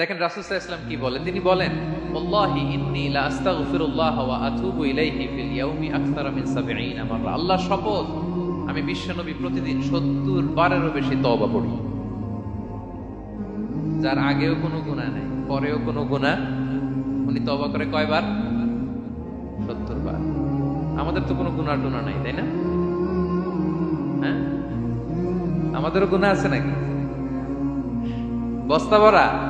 দেখেন রাসূল ইসলাম কি বলেন? তিনি বলেন আল্লাহি ইন্নী লা আস্তাগফিরুল্লাহ ওয়া আতুবু ইলাইহি ফিল ইয়াউমি আকতারা 70 মাররা। আল্লাহ শপথ, আমি বিশ্বনবী প্রতিদিন 70 বারেরও বেশি তবা পড়ি। যার আগেও কোনো গুনাহ নাই, পরেও কোনো গুনাহ উনি তওবা করে কয়বার? 70 বার। আমাদের তো কোনো গুণা টুনা নাই, তাই না? হ্যাঁ? আমাদেরও গুণা আছে নাকি? বস্তা ভরা?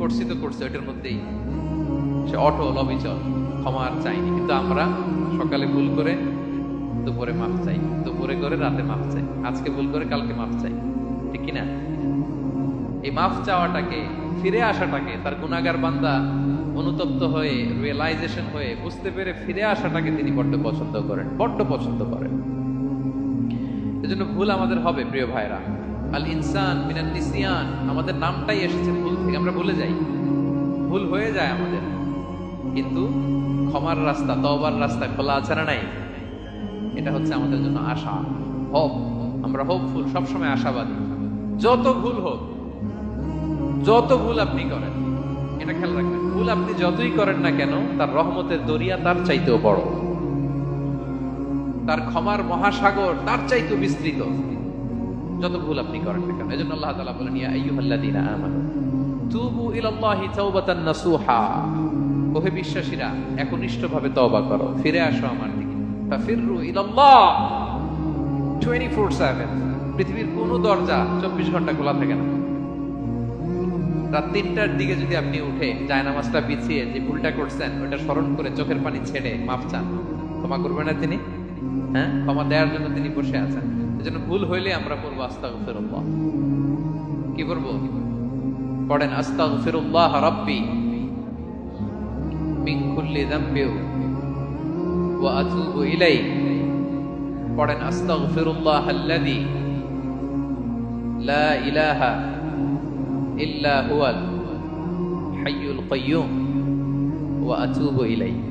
করছি তো করছে, ওইটার মধ্যেই। সে অটল অবিচল ক্ষমা আর চাইনি। কিন্তু আমরা সকালে ভুল করে দুপুরে মাপ চাই। দুপুরে করে রাতে মাপ চাই। আজকে ভুল করে কালকে মাপ চাই। ঠিক কিনা? এই মাফ চাওয়াটাকে, ফিরে আসাটাকে, তার গুণাগার বান্দা অনুতপ্ত হয়ে রিয়েলাইজেশন হয়ে, বুঝতে পেরে ফিরে আসাটাকে তিনি বড্ড পছন্দ করেন, বড্ড পছন্দ করেন। এজন্য ভুল আমাদের হবে, প্রিয় ভাইরা আল ইনসান মিনান নিসিয়ান, আমাদের নামটাই এসেছে ভুল থেকে, আমরা ভুলে যাই। ভুল হয়ে যায় আমাদের। কিন্তু ক্ষমার রাস্তা, তওবার রাস্তা খোলা আছে না নাই? এটা হচ্ছে আমাদের জন্য আশা। হোপ, আমরা হোপ হোপফুল, সবসময় আশাবাদী। যত ভুল হোক, যত ভুল আপনি করেন, এটা খেয়াল রাখবেন, ভুল আপনি যতই করেন না কেন, তার রহমতের দরিয়া তার চাইতেও বড়। তার ক্ষমার মহাসাগর তার চাইতেও বিস্তৃত। যত ভুল আপনি করেন না কেন? এজন্য আল্লাহ তাআলা বলেন, ইয়া আইয়ুহাল্লাযীনা আমানু, তুবু ইলাল্লাহি তাওবাতান নাসুহা। ওহে বিশ্বাসীরা তওবা করো, ফিরে আসো আমার দিকে। ফাফিররু ইলাল্লাহ। 24/7 পৃথিবীর কোনো দরজা 24 ঘণ্টা খোলা থাকে না। রাত তিনটার দিকে যদি আপনি উঠে জায়নামাজটা বিছিয়ে যে ভুলটা করছেন, ওটা স্মরণ করে চোখের পানি ছেড়ে মাফ চান। ক্ষমা করবেন না তিনি? হ্যাঁ? ক্ষমা দেওয়ার জন্য তিনি বসে আছেন। এজন্য ভুল হইলে আমরা পড়বো আস্তাগফিরুল্লাহ কি করব পড়েন আস্তাগফিরুল্লাহ রাব্বি মিন কুল্লি যামবি ওয়া আতুবু ইলাইহি পড়েন আস্তাগফিরুল্লাহ আল্লাযী লা ইলাহা ইল্লা হুয়াল হাইয়ুল কাইয়্যুম ওয়া আতুবু ইলাইহি